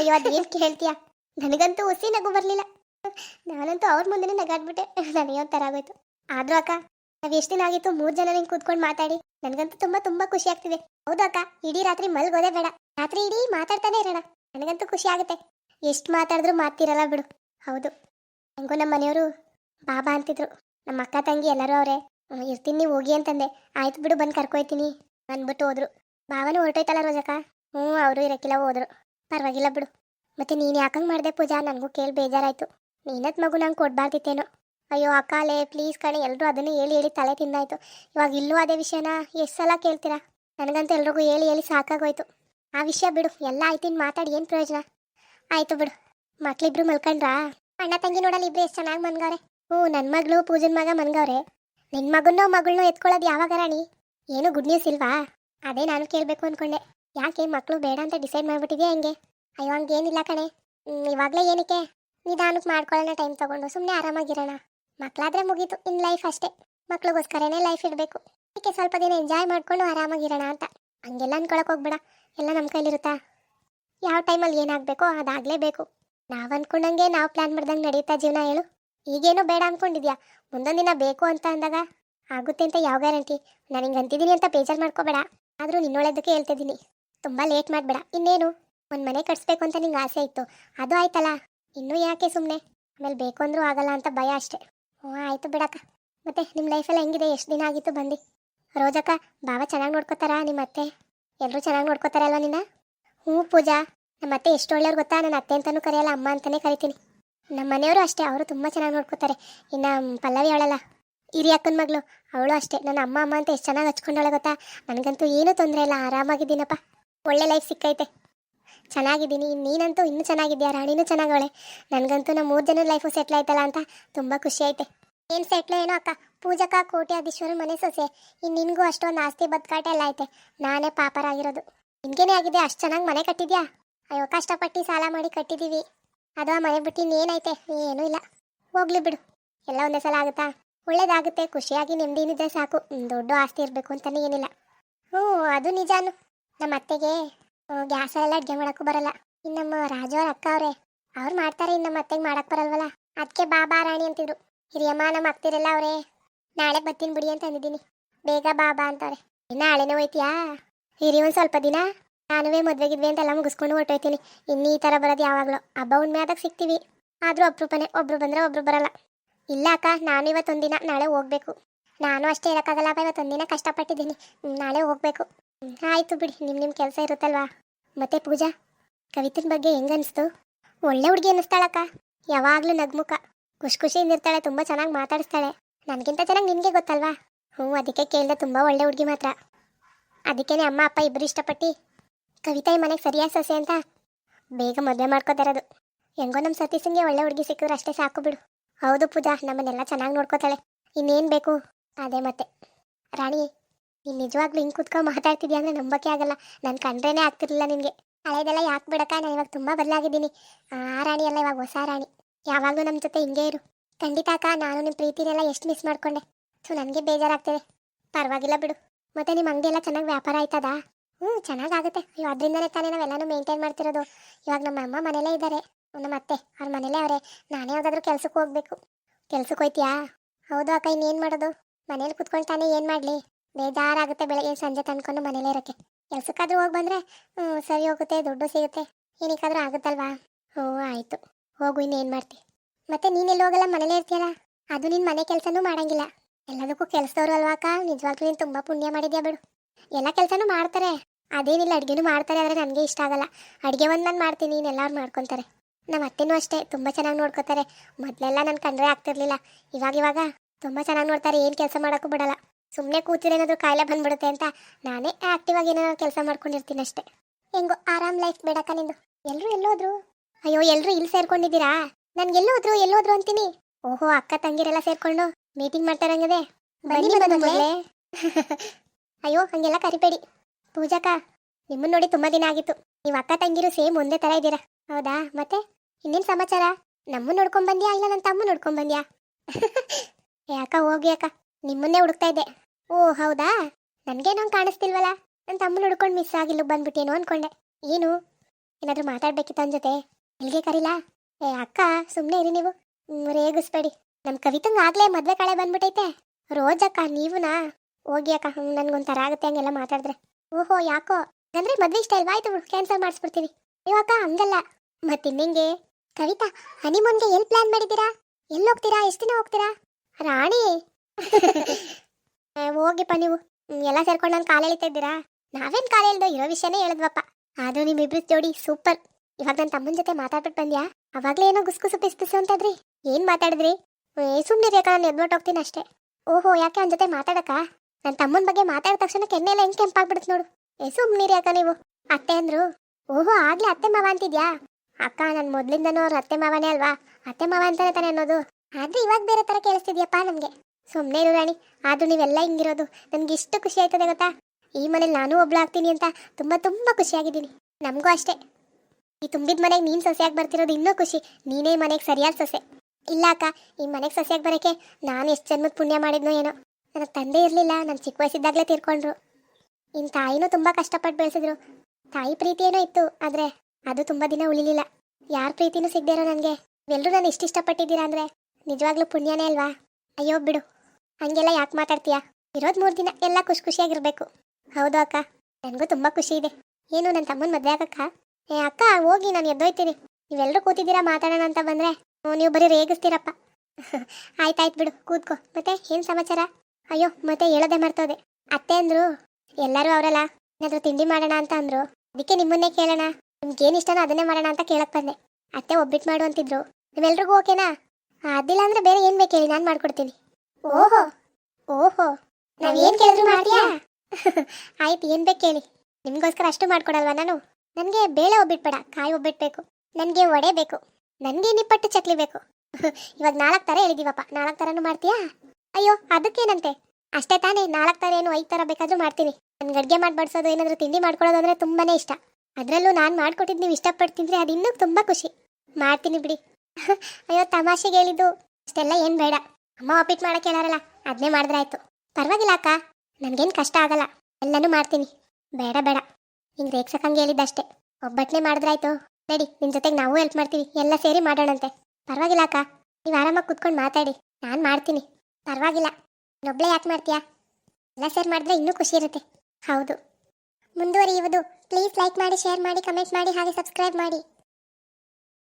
ಅಯ್ಯೋ ಅದೇನ್ ನನಗಂತೂ ಹುಸಿ ನಗು ಬರ್ಲಿಲ್ಲ. ನಾನಂತೂ ಅವ್ರ ಮುಂದೆನೇ ನಗಾಡ್ಬಿಟ್ಟೆ. ನನಗೆ ಒಂಥರ ಆಗೋಯ್ತು. ಆದ್ರೂ ಅಕ್ಕ, ನಾವ್ ಎಷ್ಟ್ ದಿನ ಆಗಿತ್ತು ಮೂರ್ ಜನ ನಿಂಗೆ ಕೂತ್ಕೊಂಡು ಮಾತಾಡಿ. ನನಗಂತೂ ತುಂಬಾ ತುಂಬಾ ಖುಷಿ ಆಗ್ತಿದೆ. ಹೌದು ಅಕ್ಕ, ಇಡೀ ರಾತ್ರಿ ಮಲ್ಗೋದೇ ಬೇಡ. ರಾತ್ರಿ ಇಡೀ ಮಾತಾಡ್ತಾನೆ ಇರೋಣ. ನನಗಂತೂ ಖುಷಿ ಆಗುತ್ತೆ. ಎಷ್ಟು ಮಾತಾಡಿದ್ರು ಮಾತಿರಲ್ಲ ಬಿಡು. ಹೌದು. ಹೆಂಗೋ ನಮ್ಮ ಮನೆಯವರು ಬಾಬಾ ಅಂತಿದ್ರು. ನಮ್ಮ ಅಕ್ಕ ತಂಗಿ ಎಲ್ಲರೂ ಅವರೇ ಇರ್ತೀನಿ ನೀವು ಹೋಗಿ ಅಂತಂದೆ. ಆಯ್ತು ಬಿಡು, ಬಂದು ಕರ್ಕೊಯ್ತೀನಿ ಅಂದ್ಬಿಟ್ಟು ಹೋದ್ರು. ಬಾಬಾನು ಹೊರಟೋಯ್ತಲ್ಲ ರೋಜಕ್ಕ? ಹ್ಞೂ ಅವರು ಇರಕ್ಕಿಲ್ಲ ಹೋದ್ರು. ಪರವಾಗಿಲ್ಲ ಬಿಡು. ಮತ್ತೆ ನೀನು ಯಾಕಂಗೆ ಮಾಡಿದೆ ಪೂಜಾ? ನನಗೂ ಕೇಳಿ ಬೇಜಾರಾಯ್ತು. ನೀನತ್ ಮಗು ನಂಗೆ ಕೊಡ್ಬಾರ್ದಿತ್ತೇನೋ. ಅಯ್ಯೋ, ಅಕ್ಕಾಲೆ ಪ್ಲೀಸ್ ಕಣೆ ಎಲ್ಲರೂ ಅದನ್ನೇ ಹೇಳಿ ಹೇಳಿ ತಲೆ ತಿಂದಾಯ್ತು. ಇವಾಗ ಇಲ್ಲೂ ಅದೇ ವಿಷಯನ ಎಷ್ಟು ಸಲ ಕೇಳ್ತೀರಾ? ನನಗಂತ ಎಲ್ರಿಗೂ ಹೇಳಿ ಹೇಳಿ ಸಾಕಾಗೋಯ್ತು. ಆ ವಿಷಯ ಬಿಡು, ಎಲ್ಲ ಆಯ್ತು ಇನ್ನು ಮಾತಾಡಿ, ಏನು ಪ್ರಯೋಜನ? ಆಯ್ತು ಬಿಡು. ಮಕ್ಳಿಬ್ರು ಮಲ್ಕೊಂಡ್ರಾ? ಅಣ್ಣ ತಂಗಿ ನೋಡಲ್ಲ ಇಬ್ರು ಎಷ್ಟು ಚೆನ್ನಾಗಿ ಮನ್ಗವ್ರೆ. ಹ್ಞೂ ನನ್ನ ಮಗಳು, ಪೂಜನ್ ಮಗ ಮನ್ಗವ್ರೆ. ನಿನ್ನ ಮಗನ್ನೋ ಮಗಳನ್ನೋ ಎತ್ಕೊಳ್ಳೋದು ಯಾವಾಗ ರಾಣಿ? ಏನು ಗುಡ್ ನ್ಯೂಸ್ ಇಲ್ವಾ? ಅದೇ ನಾನು ಕೇಳಬೇಕು ಅನ್ಕೊಂಡೆ. ಯಾಕೆ ಮಕ್ಕಳು ಬೇಡ ಅಂತ ಡಿಸೈಡ್ ಮಾಡಿಬಿಟ್ಟಿದ್ಯಾ ಹೆಂಗೆ? ಅಯ್ಯೋ, ಹಂಗೇನಿಲ್ಲ ಕಣೆ. ಇವಾಗಲೇ ಏನಕ್ಕೆ? ನಿಧಾನಕ್ಕೆ ಮಾಡ್ಕೊಳ್ಳೋಣ ಟೈಮ್ ತಗೊಂಡು. ಸುಮ್ಮನೆ ಆರಾಮಾಗಿರೋಣ. ಮಕ್ಕಳಾದ್ರೆ ಮುಗೀತು. ಇನ್ ಲೈಫ್ ಅಷ್ಟೇ. ಮಕ್ಳಿಗೋಸ್ಕರನೇ ಲೈಫ್ ಇಡಬೇಕು. ಅದಕ್ಕೆ ಸ್ವಲ್ಪ ದಿನ ಎಂಜಾಯ್ ಮಾಡ್ಕೊಂಡು ಆರಾಮಾಗಿರೋಣ ಅಂತ? ಹಂಗೆಲ್ಲ ಅನ್ಕೊಳೋಕೆ ಹೋಗ್ಬೇಡ. ಎಲ್ಲ ನಮ್ಮ ಕೈಲಿರುತ್ತಾ? ಯಾವ ಟೈಮಲ್ಲಿ ಏನಾಗಬೇಕೋ ಅದಾಗಲೇಬೇಕು ನಾವು ಅನ್ಕೊಂಡಂಗೆ ನಾವು ಪ್ಲ್ಯಾನ್ ಮಾಡ್ದಂಗೆ ನಡೀತಾ ಜೀವನ ಹೇಳು. ಈಗೇನು ಬೇಡ ಅಂದ್ಕೊಂಡಿದ್ಯಾ ಮುಂದೊಂದು ದಿನ ಬೇಕು ಅಂತ ಅಂದಾಗ? ಆಗುತ್ತೆ ಅಂತ ಯಾವ ಗ್ಯಾರಂಟಿ ನಾನು ಹಿಂಗೆ ಅಂತಿದ್ದೀನಿ ಅಂತ ಬೇಜಾರು ಮಾಡ್ಕೋಬೇಡ. ಆದರೂ ನಿನ್ನೊಳ್ಳೆದಕ್ಕೆ ಹೇಳ್ತಿದ್ದೀನಿ. ತುಂಬ ಲೇಟ್ ಮಾಡಬೇಡ. ಇನ್ನೇನು? ಒಂದು ಮನೆ ಕಟ್ಸ್ಬೇಕು ಅಂತ ನಿಂಗೆ ಆಸೆ ಇತ್ತು. ಅದು ಆಯ್ತಲ್ಲ? ಇನ್ನೂ ಯಾಕೆ ಸುಮ್ಮನೆ ಆಮೇಲೆ ಬೇಕು ಅಂದ್ರೂ ಆಗಲ್ಲ ಅಂತ ಭಯ ಅಷ್ಟೇ. ಹ್ಞೂ ಆಯಿತು ಬಿಡಕ್ಕ. ಮತ್ತೆ ನಿಮ್ಮ ಲೈಫೆಲ್ಲ ಹೆಂಗಿದೆ? ಎಷ್ಟು ದಿನ ಆಗಿತ್ತು ಬಂದು? ರೋಜಕ್ಕ ಬಾವ ಚೆನ್ನಾಗಿ ನೋಡ್ಕೋತಾರಾ? ನಿಮ್ಮ ಅತ್ತೆ? ಎಲ್ಲರೂ ಚೆನ್ನಾಗಿ ನೋಡ್ಕೋತಾರಲ್ಲ ನಿನ್ನ? ಹ್ಞೂ ಪೂಜಾ. ನಮ್ಮ ಅತ್ತೆ ಎಷ್ಟು ಒಳ್ಳೆಯವ್ರು ಗೊತ್ತಾ? ನನ್ನ ಅತ್ತೆ ಅಂತಲೂ ಕರೆಯಲ್ಲ, ಅಮ್ಮ ಅಂತಲೇ ಕರಿತೀನಿ. ನಮ್ಮ ಮನೆಯವರು ಅಷ್ಟೇ, ಅವರು ತುಂಬ ಚೆನ್ನಾಗಿ ನೋಡ್ಕೋತಾರೆ. ಇನ್ನು ಪಲ್ಲವಿ ಅವಳಲ್ಲ. ಹಿರಿಯ ಅಕ್ಕನ ಮಗಳು. ಅವಳು ಅಷ್ಟೇ. ನನ್ನ ಅಮ್ಮ ಅಮ್ಮ ಅಂತ ಎಷ್ಟು ಚೆನ್ನಾಗಿ ಹಚ್ಕೊಂಡಾಳೆ ಗೊತ್ತಾ? ನನಗಂತೂ ಏನೂ ತೊಂದರೆ ಇಲ್ಲ. ಆರಾಮಾಗಿದ್ದೀನಪ್ಪ. ಒಳ್ಳೆ ಲೈಫ್ ಸಿಕ್ಕೈತೆ. ಚೆನ್ನಾಗಿದ್ದೀನಿ. ನೀನಂತೂ ಇನ್ನೂ ಚೆನ್ನಾಗಿದ್ಯಾ ರಾಣಿನೂ ಚೆನ್ನಾಗವಳೆ. ನನಗಂತೂ ನಮ್ಮ ಮೂರು ಜನ ಲೈಫು ಸೆಟ್ಲ್ ಆಯ್ತಲ್ಲ ಅಂತ ತುಂಬ ಖುಷಿ ಐತೆ. ಏನು ಸೆಟ್ಲ್ ಏನೋ ಅಕ್ಕ? ಪೂಜಕ, ಕೋಟ್ಯಾಧೀಶ್ವರ, ಮನೆ ಸೊಸೆ. ಇನ್ನು ನಿನಗೂ ಅಷ್ಟೊಂದು ಆಸ್ತಿ ಬದುಕಾಟ ಎಲ್ಲ ಐತೆ. ನಾನೇ ಪಾಪರಾಗಿರೋದು. ನಿನ್ಗೇನೆ ಆಗಿದೆ? ಅಷ್ಟು ಚೆನ್ನಾಗಿ ಮನೆ ಕಟ್ಟಿದ್ಯಾ? ಅಯ್ಯೋ, ಕಷ್ಟಪಟ್ಟು ಸಾಲ ಮಾಡಿ ಕಟ್ಟಿದ್ದೀವಿ ಅದು ಆ ಮನೆ ಬಿಟ್ಟು ಇನ್ನೇನೈತೆ ಏನೂ ಇಲ್ಲ. ಹೋಗ್ಲಿ ಬಿಡು. ಎಲ್ಲ ಒಂದೇ ಸಲ ಆಗುತ್ತಾ? ಒಳ್ಳೇದಾಗುತ್ತೆ. ಖುಷಿಯಾಗಿ ನೆಮ್ಮದಿನಿದ್ರೆ ಸಾಕು. ದೊಡ್ಡ ಆಸ್ತಿ ಇರಬೇಕು ಅಂತಲೇ ಏನಿಲ್ಲ. ಹ್ಞೂ ಅದು ನಿಜಾನು. ನಮ್ಮ ಅತ್ತೆಗೆ ಗ್ಯಾಸಲ್ಲೆಲ್ಲ ಅಡುಗೆ ಮಾಡೋಕ್ಕೂ ಬರಲ್ಲ. ಇನ್ನು ನಮ್ಮ ರಾಜು ಅವ್ರ ಅಕ್ಕ ಅವರೇ, ಅವ್ರು ಮಾಡ್ತಾರೆ ಇನ್ನು ನಮ್ಮ ಅತ್ತೆಗೆ ಮಾಡಕ್ಕೆ ಬರಲ್ವಲ್ಲ? ಅದಕ್ಕೆ ಬಾಬಾ ರಾಣಿ ಅಂತಿದ್ರು. ಹಿರಿಯಮ್ಮ, ನಮ್ಮ ಅಕ್ತಿರಲ್ಲ ಅವರೇ, ನಾಳೆ ಬರ್ತೀನಿ ಬಿಡಿ ಅಂತ ಅಂದಿದ್ದೀನಿ. ಬೇಗ ಬಾಬಾ ಇನ್ನು ನಾಳೆನೇ ಹೋಯ್ತೀಯಾ? ಹಿರಿ ಒಂದು ಸ್ವಲ್ಪ ದಿನ. ನಾನುವೇ ಮದುವೆಗಿದ್ವಿ ಅಂತೆಲ್ಲ ಮುಗಿಸ್ಕೊಂಡು ಹೊರ್ಟೋಯ್ತೀನಿ. ಇನ್ನು ಈ ಥರ ಬರೋದು ಯಾವಾಗಲೂ. ಹಬ್ಬ ಹುಣ್ಮೆ ಆದಾಗ ಸಿಗ್ತೀವಿ. ಆದರೂ ಪನೆ ಒಬ್ರು ಬಂದರೆ ಒಬ್ರು ಬರಲ್ಲ. ಇಲ್ಲ ಅಕ್ಕ, ನಾನು ಇವತ್ತೊಂದಿನ ನಾಳೆ ಹೋಗ್ಬೇಕು. ನಾನು ಅಷ್ಟೇ ಇರೋಕ್ಕಾಗಲ್ಲಪ್ಪ ಇವತ್ತೊಂದಿನ ಕಷ್ಟಪಟ್ಟಿದ್ದೀನಿ. ನಾಳೆ ಹೋಗ್ಬೇಕು. ಆಯ್ತು ಬಿಡಿ. ನಿಮ್ಮ ನಿಮ್ಮ ಕೆಲಸ ಇರುತ್ತಲ್ವಾ? ಮತ್ತೆ ಪೂಜಾ, ಕವಿತನ ಬಗ್ಗೆ ಹೆಂಗನ್ಸ್ತು ಒಳ್ಳೆ ಹುಡುಗಿ ಅನ್ನಿಸ್ತಾಳಕ್ಕ. ಯಾವಾಗಲೂ ನಗ್ಮುಖ. ಖುಷಿ ಖುಷಿಯಿಂದ ಇರ್ತಾಳೆ, ತುಂಬ ಚೆನ್ನಾಗಿ ಮಾತಾಡಿಸ್ತಾಳೆ. ನನಗಿಂತ ಚೆನ್ನಾಗಿ ನಿನಗೆ ಗೊತ್ತಲ್ವಾ? ಹ್ಞೂ, ಅದಕ್ಕೆ ಕೇಳಿದೆ ತುಂಬ ಒಳ್ಳೆ ಹುಡುಗಿ ಮಾತ್ರ. ಅದಕ್ಕೇನೆ ಅಮ್ಮ, ಅಪ್ಪ ಇಬ್ಬರು ಇಷ್ಟಪಟ್ಟು ಕವಿತಾಯಿ ಮನೆಗೆ ಸರಿಯಾದ ಸೊಸೆ ಅಂತ ಬೇಗ ಮದುವೆ ಮಾಡ್ಕೋತಿರೋದು ಹೆಂಗೋ ನಮ್ಮ ಸತೀಶನ್ಗೆ ಒಳ್ಳೆ ಹುಡುಗಿ ಸಿಕ್ಕಿದ್ರೆ ಅಷ್ಟೇ ಸಾಕು ಬಿಡು. ಹೌದು ಪೂಜಾ, ನಮ್ಮನ್ನೆಲ್ಲ ಚೆನ್ನಾಗಿ ನೋಡ್ಕೋತಾಳೆ. ಇನ್ನೇನು ಬೇಕು? ಅದೇ ಮತ್ತೆ. ರಾಣಿ ನೀನು ನಿಜವಾಗ್ಲೂ ಹಿಂಗೆ ಕುತ್ಕೊಂಡು ಮಾತಾಡ್ತಿದ್ಯಾ ಅಂದ್ರೆ ನಂಬಕ್ಕೆ ಆಗಲ್ಲ. ನಾನು ಕಂಡ್ರೇನೆ ಆಗ್ತಿರ್ಲಿಲ್ಲ ನಿನಗೆ. ಹಳೇದೆಲ್ಲ ಯಾಕೆ ಬಿಡಕ್ಕ? ನಾನು ಇವಾಗ ತುಂಬ ಬದಲಾಗಿದ್ದೀನಿ. ಆ ರಾಣಿ ಅಲ್ಲ ಇವಾಗ ಹೊಸ ರಾಣಿ. ಯಾವಾಗಲೂ ನಮ್ಮ ಜೊತೆ ಹಿಂಗೆ ಇರು. ಖಂಡಿತ ಅಕ್ಕ, ನಾನು ನಿಮ್ಮ ಪ್ರೀತಿನೆಲ್ಲ ಎಷ್ಟು ಮಿಸ್ ಮಾಡ್ಕೊಂಡೆ. ಸೊ ನನಗೆ ಬೇಜಾರಾಗ್ತದೆ. ಪರವಾಗಿಲ್ಲ ಬಿಡು. ಮತ್ತೆ ನಿಮ್ಮ ಅಂಗಡಿ ಎಲ್ಲ ಚೆನ್ನಾಗಿ ವ್ಯಾಪಾರ ಆಯ್ತದಾ? ಹ್ಞೂ ಚೆನ್ನಾಗಾಗುತ್ತೆ. ಅಯ್ಯೋ, ಅದರಿಂದನೇ ತಾನೇ ನಾವೆಲ್ಲನೂ ಮೇಂಟೈನ್ ಮಾಡ್ತಿರೋದು. ಇವಾಗ ನಮ್ಮ ಅಮ್ಮ ಮನೇಲೇ ಇದ್ದಾರೆ. ನಮ್ಮ ಅತ್ತೆ ಅವ್ರ ಮನೇಲೇ ಅವರೇ. ನಾನೇ ಯಾವುದಾದ್ರೂ ಕೆಲ್ಸಕ್ಕೆ ಹೋಗ್ಬೇಕು. ಕೆಲ್ಸಕ್ಕೆ ಹೋಯ್ತೀಯಾ? ಹೌದು ಅಕ್ಕ, ಇನ್ನೇನು ಮಾಡೋದು? ಮನೇಲಿ ಕುತ್ಕೊಂಡು ತಾನೇ ಏನು ಮಾಡಲಿ? ಬೇಜಾರಾಗುತ್ತೆ ಬೆಳಗ್ಗೆ ಸಂಜೆ ತಂದ್ಕೊಂಡು ಮನೇಲೇ ಇರೋಕ್ಕೆ. ಕೆಲಸಕ್ಕಾದ್ರೂ ಹೋಗಿ ಬಂದರೆ ಹ್ಞೂ ಸರಿ ಹೋಗುತ್ತೆ, ದುಡ್ಡು ಸಿಗುತ್ತೆ. ಏನಕ್ಕಾದ್ರೂ ಆಗುತ್ತಲ್ವಾ? ಹ್ಞೂ ಆಯಿತು. ಹೋಗು, ಇನ್ನೇನು ಮಾಡ್ತಿ? ಮತ್ತೆ ನೀನೆಲ್ಲಿ ಹೋಗಲ್ಲ? ಮನೇಲೇ ಇರ್ತೀಯಲ್ಲ? ಅದು ನಿನ್ನ ಮನೆ ಕೆಲಸನೂ ಮಾಡಂಗಿಲ್ಲ. ಎಲ್ಲದಕ್ಕೂ ಕೆಲಸದವ್ರು ಅಲ್ವಾ ಅಕ್ಕ? ನಿಜವಾಗ್ಲೂ ನೀನು ತುಂಬ ಪುಣ್ಯ ಮಾಡಿದ್ಯಾ ಬಿಡು. ಎಲ್ಲ ಕೆಲಸನೂ ಮಾಡ್ತಾರೆ. ಅದೇನಿಲ್ಲ ಅಡುಗೆನೂ ಮಾಡ್ತಾರೆ ಆದರೆ ನನಗೆ ಇಷ್ಟ ಆಗಲ್ಲ. ಅಡುಗೆ ಒಂದು ನಾನು ಮಾಡ್ತೀನಿ ಎಲ್ಲರೂ ಮಾಡ್ಕೊತಾರೆ. ನಮ್ಮ ಅತ್ತೆನೂ ಅಷ್ಟೇ, ತುಂಬ ಚೆನ್ನಾಗಿ ನೋಡ್ಕೋತಾರೆ. ಮೊದಲೆಲ್ಲ ನನ್ನ ಕಂಡ್ರೆ ಆಗ್ತಿರ್ಲಿಲ್ಲ. ಇವಾಗ ಇವಾಗ ತುಂಬ ಚೆನ್ನಾಗಿ ನೋಡ್ತಾರೆ, ಏನು ಕೆಲಸ ಮಾಡೋಕ್ಕೂ ಬಿಡಲ್ಲ. ಸುಮ್ಮನೆ ಕೂತಿರೇನಾದ್ರೂ ಕಾಯಿಲೆ ಬಂದ್ಬಿಡುತ್ತೆ ಅಂತ ನಾನೇ ಆಕ್ಟಿವ್ ಆಗಿ ಏನಾದ್ರು ಕೆಲಸ ಮಾಡ್ಕೊಂಡಿರ್ತೀನಿ ಅಷ್ಟೇ. ಹೆಂಗೋ ಆರಾಮ್ ಲೈಫ್ ಬೇಡಕ್ಕ ನಿಂದು. ಎಲ್ಲರೂ ಎಲ್ಲೋದ್ರು? ಅಯ್ಯೋ ಎಲ್ಲರೂ ಇಲ್ಲಿ ಸೇರ್ಕೊಂಡಿದ್ದೀರಾ? ನನ್ಗೆ ಎಲ್ಲೋದ್ರು ಎಲ್ಲೋದ್ರು ಅಂತೀನಿ. ಓಹೋ ಅಕ್ಕ ತಂಗಿರೆಲ್ಲ ಸೇರ್ಕೊಂಡು ಮೀಟಿಂಗ್ ಮಾಡ್ತಾರಂಗದೆ. ಬನ್ನಿ ಬಂದ್ಮೇಲೆ ಅಯ್ಯೋ ಹಂಗೆಲ್ಲ ಕರಿಬೇಡಿ. ಪೂಜಾಕ ನಿಮ್ಮನ್ನ ನೋಡಿ ತುಂಬಾ ದಿನ ಆಗಿತ್ತು. ನೀವು ಅಕ್ಕ ತಂಗಿರು ಸೇಮ್ ಒಂದೇ ತರ ಇದ್ದೀರಾ? ಹೌದಾ? ಮತ್ತೆ? ಇನ್ನೇನ್ ಸಮಾಚಾರ? ನಮ್ಮನ್ನ ನೋಡ್ಕೊಂಡ್ ಬಂದ್ಯಾ ಇಲ್ಲ ನನ್ನ ತಮ್ಮ ನೋಡ್ಕೊಂಡ್ ಬಂದ್ಯಾ? ಯಾಕ ಹೋಗಿ ಅಕ್ಕ. ನಿಮ್ಮನ್ನೇ ಹುಡುಕ್ತಾ ಇದ್ದೆ. ಓ, ಹೌದಾ? ನನ್ಗೇನೋ ಕಾಣಿಸ್ತಿಲ್ವಲ್ಲ ನನ್ನ ತಮ್ಮನ ಹುಡ್ಕೊಂಡು ಮಿಸ್ ಆಗಿಲ್ಲ ಬಂದ್ಬಿಟ್ಟೇನು ಅನ್ಕೊಂಡೆ. ಏನು? ಏನಾದರೂ ಮಾತಾಡ್ಬೇಕಿತ್ತು ಅವನ ಜೊತೆ? ಎಲ್ಲಿಗೆ ಕರೀಲಾ? ಏ, ಅಕ್ಕ ಸುಮ್ಮನೆ ಇರಿ ನೀವು. ರೇಗಿಸ್ಬೇಡಿ. ನಮ್ಮ ಕವಿತಂಗೆ ಆಗಲೇ ಮದುವೆ ಕಳೆ ಬಂದ್ಬಿಟ್ಟೈತೆ ರೋಜಕ್ಕ ನೀವುನಾ? ಹೋಗಿ ಅಕ್ಕ ನನ್ಗೊಂಥರ ಆಗುತ್ತೆ ಹಂಗೆಲ್ಲ ಮಾತಾಡಿದ್ರೆ. ಓಹೋ, ಯಾಕೋ? ಅಂದ್ರೆ ಮದ್ವೆ ಇಷ್ಟ ಇಲ್ವಾ ಆಯ್ತು ಕ್ಯಾನ್ಸಲ್ ಮಾಡಿಸ್ಬಿಡ್ತೀವಿ. ಅಯ್ಯೋ, ಅಕ್ಕ, ಹಂಗಲ್ಲ. ಮತ್ತಿನ್ನಿಂಗೆ ಕವಿತಾ ಹನಿಮೂನ್ಗೆ ಎಲ್ಲಿ ಪ್ಲಾನ್ ಮಾಡಿದ್ದೀರಾ? ಎಲ್ಲಿ ಹೋಗ್ತೀರಾ? ಎಷ್ಟು ದಿನ ಹೋಗ್ತೀರಾ? ರಾಣಿ. ಹೋಗಿಪ್ಪ ನೀವು. ಎಲ್ಲ ಸೇರ್ಕೊಂಡು ನಾನು ಕಾಲು ಎಳಿತಾ ಇದ್ದೀರಾ? ನಾವೇನ್ ಕಾಲು ಎಳ್ದು? ಇರೋ ವಿಷಯನೇ ಹೇಳಿದ್ವಪ್ಪ. ಆದ್ರೂ ನಿಮ್ಮಿಬ್ರು ಜೋಡಿ ಸೂಪರ್. ಇವಾಗ ನನ್ನ ತಮ್ಮನ ಜೊತೆ ಮಾತಾಡ್ಬಿಟ್ಟು ಬಂದ್ಯಾ? ಅವಾಗಲೇ ಏನೋ ಗುಸ್ಗುಸು ಪಿಸ್ ಪಿಸು ಅಂತದ್ರಿ ಏನ್ ಮಾತಾಡಿದ್ರಿ? ಸುಮ್ಮನೆ ನಾನು ಎದ್ಬಿಟ್ಟು ಹೋಗ್ತೀನಿ ಅಷ್ಟೇ. ಓಹೋ, ಯಾಕೆ ಅವ್ನ ಜೊತೆ ಮಾತಾಡಕ ನನ್ನ ತಮ್ಮನ ಬಗ್ಗೆ ಮಾತಾಡಿದ ತಕ್ಷಣ ಕೆನ್ನೆ ಎಲ್ಲ ಹೆಂಗ್ ಕೆಂಪಾಗ್ಬಿಡುತ್ತೆ ನೋಡು. ಏ ಯಾಕ ನೀವು. ಅತ್ತೆ ಅಂದ್ರು. ಓಹೋ, ಆಗ್ಲೇ ಅತ್ತೆ ಮಾವ ಅಂತಿದ್ಯಾ? ಅಕ್ಕ, ನನ್ ಮೊದ್ಲಿಂದನೂ ಅವ್ರ ಅತ್ತೆ ಮಾವನೇ ಅಲ್ವಾ? ಅತ್ತೆ ಮಾವ ಅಂತಾನೆ ತಾನೆ ಅನ್ನೋದು. ಆದ್ರೆ ಇವಾಗ ಬೇರೆ ತರ ಕೇಳಿಸ್ತಿದ್ಯಪ್ಪ ನಮ್ಗೆ ಸುಮ್ಮನೆ ಇರು ರಾಣಿ. ಆದರೂ ನೀವೆಲ್ಲ ಹಿಂಗಿರೋದು ನನಗೆ ಇಷ್ಟು ಖುಷಿ ಆಯ್ತದೆ ಗೊತ್ತಾ? ಈ ಮನೇಲಿ ನಾನು ಒಬ್ಳು ಆಗ್ತೀನಿ ಅಂತ ತುಂಬಾ ತುಂಬಾ ಖುಷಿಯಾಗಿದ್ದೀನಿ. ನಮಗೂ ಅಷ್ಟೇ. ಈ ತುಂಬಿದ ಮನೆಗೆ ನೀನು ಸೊಸೆಯಾಗಿ ಬರ್ತಿರೋದು ಇನ್ನೂ ಖುಷಿ. ನೀನೇ ಮನೆಗೆ ಸರಿಯಾದ ಸೊಸೆ. ಇಲ್ಲ ಅಕ್ಕ, ಈ ಮನೆಗೆ ಸೊಸೆಯಾಗಿ ಬರೋಕ್ಕೆ ನಾನು ಎಷ್ಟು ಜನ್ಮದ ಪುಣ್ಯ ಮಾಡಿದ್ನೋ ಏನೋ. ನನ್ನ ತಂದೆ ಇರಲಿಲ್ಲ, ನಾನು ಚಿಕ್ಕ ವಯಸ್ಸಿದ್ದಾಗಲೇ ತೀರ್ಕೊಂಡ್ರು. ಇನ್ನು ತಾಯಿನೂ ತುಂಬ ಕಷ್ಟಪಟ್ಟು ಬೆಳೆಸಿದ್ರು. ತಾಯಿ ಪ್ರೀತಿ ಏನೋ ಇತ್ತು, ಆದರೆ ಅದು ತುಂಬ ದಿನ ಉಳಿಲಿಲ್ಲ. ಯಾರ ಪ್ರೀತಿನೂ ಸಿಗದೇ ಇರೋ ನನಗೆ. ಎಲ್ಲರೂ ನಾನು ಇಷ್ಟ ಇಷ್ಟಪಟ್ಟಿದ್ದೀರಾ ಅಂದ್ರೆ ನಿಜವಾಗ್ಲೂ ಪುಣ್ಯನೇ ಅಲ್ವಾ? ಅಯ್ಯೋ ಬಿಡು. ಹಂಗೆಲ್ಲ ಯಾಕೆ ಮಾತಾಡ್ತೀಯಾ? ಇರೋದು ಮೂರು ದಿನ ಎಲ್ಲ ಖುಷಿ ಖುಷಿಯಾಗಿರ್ಬೇಕು. ಹೌದು ಅಕ್ಕ. ನನಗೂ ತುಂಬಾ ಖುಷಿ ಇದೆ. ಏನು ನನ್ನ ತಮ್ಮನ ಮದುವೆ ಆಗಕ್ಕ? ಏ, ಅಕ್ಕ, ಹೋಗಿ, ನಾನು ಎದ್ದೋಯ್ತೀನಿ. ನೀವೆಲ್ಲರೂ ಕೂತಿದ್ದೀರಾ ಮಾತಾಡೋಣ ಅಂತ ಬಂದರೆ? ನೀವು ಬರೀ ರೇಗಿಸ್ತೀರಪ್ಪ. ಆಯ್ತಾಯ್ತು ಬಿಡು, ಕೂತ್ಕೋ. ಮತ್ತೆ, ಏನು ಸಮಾಚಾರ? ಅಯ್ಯೋ, ಮತ್ತೆ ಹೇಳೋದೆ ಮರ್ತೋದೆ. ಅತ್ತೆ ಅಂದರು, ಎಲ್ಲರೂ ಅವರಲ್ಲ, ಏನಾದರೂ ತಿಂಡಿ ಮಾಡೋಣ ಅಂತ ಅಂದರು. ಅದಕ್ಕೆ ನಿಮ್ಮನ್ನೇ ಕೇಳೋಣ. ನಿಮ್ಗೆ ಏನು ಇಷ್ಟನೋ ಅದನ್ನೇ ಮಾಡೋಣ ಅಂತ ಕೇಳಕ್ಕೆ ಬಂದೆ. ಅತ್ತೆ ಒಬ್ಬಿಟ್ಟು ಮಾಡು ಅಂತಿದ್ರು. ನೀವೆಲ್ರಿಗೂ ಓಕೆನಾ? ಅದಿಲ್ಲ ಅಂದ್ರೆ ಬೇರೆ ಏನು ಬೇಕು ಹೇಳಿ ನಾನು ಮಾಡ್ಕೊಡ್ತೀನಿ. ಓಹೋ ಓಹೋ. ನಾವೇನ್ ಕೇಳಿದ್ರು ಮಾಡ್ತೀಯಾ? ಆಯ್ತು, ಏನ್ ಬೇಕು ಹೇಳಿ ನಿಮ್ಗೋಸ್ಕರ ಅಷ್ಟು ಮಾಡ್ಕೊಡಲ್ವಾ ನಾನು? ನನಗೆ ಬೇಳೆ ಒಬ್ಬಿಟ್ಬೇಡ, ಕಾಯಿ ಒಬ್ಬಿಟ್ಬೇಕು. ನನಗೆ ವಡೆ ಬೇಕು. ನನಗೆ ನಿಪ್ಪಟ್ಟು ಚಕ್ಲಿ ಬೇಕು. ಇವಾಗ ನಾಲ್ಕು ಥರ ಹೇಳಿದೀವಪ್ಪ. ನಾಲ್ಕು ಥರನೂ ಮಾಡ್ತೀಯಾ? ಅಯ್ಯೋ, ಅದಕ್ಕೇನಂತೆ? ಅಷ್ಟೇ ತಾನೇ, ನಾಲ್ಕು ಥರ ಏನು ಐದು ಥರ ಬೇಕಾದರೂ ಮಾಡ್ತೀನಿ. ನನ್ಗೆ ಅಡುಗೆ ಮಾಡಿ ಬಡಿಸೋದು, ಏನಾದರೂ ತಿಂಡಿ ಮಾಡ್ಕೊಳ್ಳೋದು ಅಂದ್ರೆ ತುಂಬಾನೇ ಇಷ್ಟ. ಅದರಲ್ಲೂ ನಾನು ಮಾಡ್ಕೊಟ್ಟಿದ್ದು ನೀವು ಇಷ್ಟಪಡ್ತಿದ್ರೆ ತಿಂದ್ರೆ ಅದು ಇನ್ನೂ ತುಂಬ ಖುಷಿ. ಮಾಡ್ತೀನಿ ಬಿಡಿ. ಅಯ್ಯೋ, ತಮಾಷೆಗೆ ಹೇಳಿದ್ದು ಅಷ್ಟೆಲ್ಲ ಏನು ಬೇಡ. ಅಮ್ಮ ಒಪ್ಪಿಟ್ಟು ಮಾಡಕ್ಕೆ ಹೇಳಾರಲ್ಲ ಅದನ್ನೇ ಮಾಡಿದ್ರಾಯ್ತು ಪರವಾಗಿಲ್ಲ ಅಕ್ಕ. ನನಗೇನು ಕಷ್ಟ ಆಗಲ್ಲ. ಎಲ್ಲನೂ ಮಾಡ್ತೀನಿ. ಬೇಡ ಬೇಡ. ಹಿಂಗೆ ರೇಗ್ಸಕ್ಕಂಗೆ ಹೇಳಿದ್ದಷ್ಟೇ. ಒಬ್ಬಟ್ಟನೆ ಮಾಡಿದ್ರಾಯ್ತು ನಡಿ ನಿನ್ನ ಜೊತೆಗೆ ನಾವು ಹೆಲ್ಪ್ ಮಾಡ್ತೀವಿ. ಎಲ್ಲ ಸೇರಿ ಮಾಡೋಣಂತೆ. ಪರವಾಗಿಲ್ಲ ಅಕ್ಕ. ನೀವು ಆರಾಮಾಗಿ ಕುತ್ಕೊಂಡು ಮಾತಾಡಿ. ನಾನು ಮಾಡ್ತೀನಿ. ಪರವಾಗಿಲ್ಲ. ನೊಬ್ಳೆ ಯಾಕೆ ಮಾಡ್ತೀಯಾ? ಎಲ್ಲ ಸೇರಿ ಮಾಡಿದ್ರೆ ಇನ್ನೂ ಖುಷಿ ಇರುತ್ತೆ. ಹೌದು. ಮುಂದುವರಿಯುವುದು. ಪ್ಲೀಸ್ ಲೈಕ್ ಮಾಡಿ, ಶೇರ್ ಮಾಡಿ, ಕಮೆಂಟ್ ಮಾಡಿ, ಹಾಗೆ ಸಬ್ಸ್ಕ್ರೈಬ್ ಮಾಡಿ.